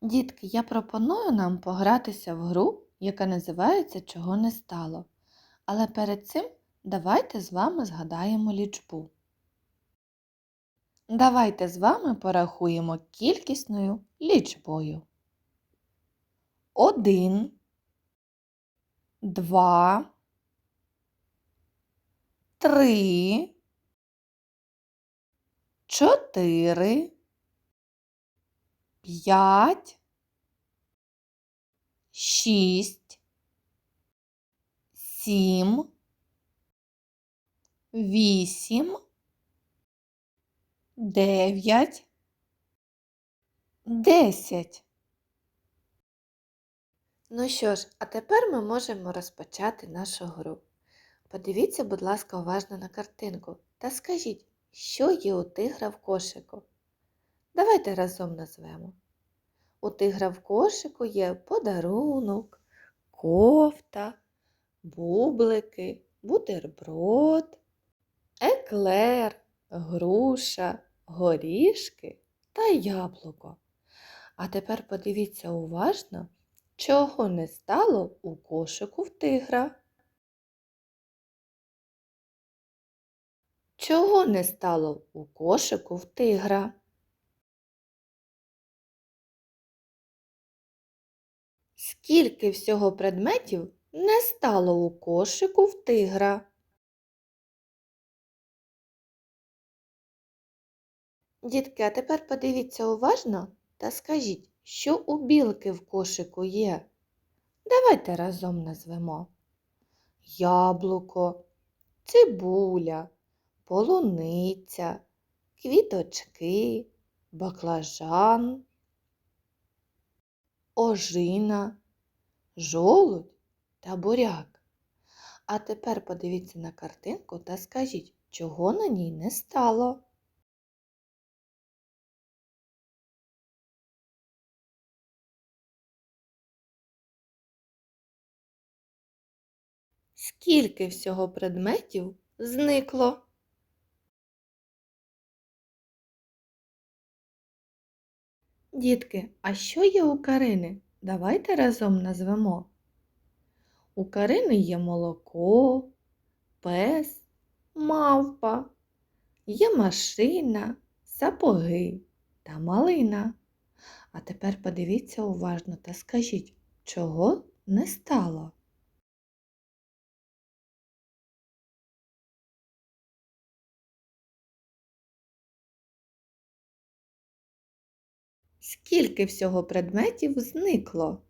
Дітки, я пропоную нам погратися в гру, яка називається Чого не стало. Але перед цим давайте з вами згадаємо лічбу. Давайте з вами порахуємо кількісною лічбою. Один, два, три, чотири, п'ять, шість, сім, вісім, дев'ять, десять. Ну що ж, а тепер ми можемо розпочати нашу гру. Подивіться, будь ласка, уважно на картинку та скажіть, що є у тигра в кошику. Давайте разом назвемо. У тигра в кошику є подарунок, кофта, бублики, бутерброд, еклер, груша, горішки та яблуко. А тепер подивіться уважно, чого не стало у кошику в тигра. Чого не стало у кошику в тигра? Скільки всього предметів не стало у кошику в тигра? Дітки, а тепер подивіться уважно та скажіть, що у білки в кошику є? Давайте разом назвемо яблуко, цибуля, полуниця, квіточки, баклажан, ожина, жолудь та буряк. А тепер подивіться на картинку та скажіть, чого на ній не стало. Скільки всього предметів зникло? Дітки, а що є у Карини? Давайте разом назвемо. У Карини є молоко, пес, мавпа, є машина, сапоги та малина. А тепер подивіться уважно та скажіть, чого не стало? Скільки всього предметів зникло?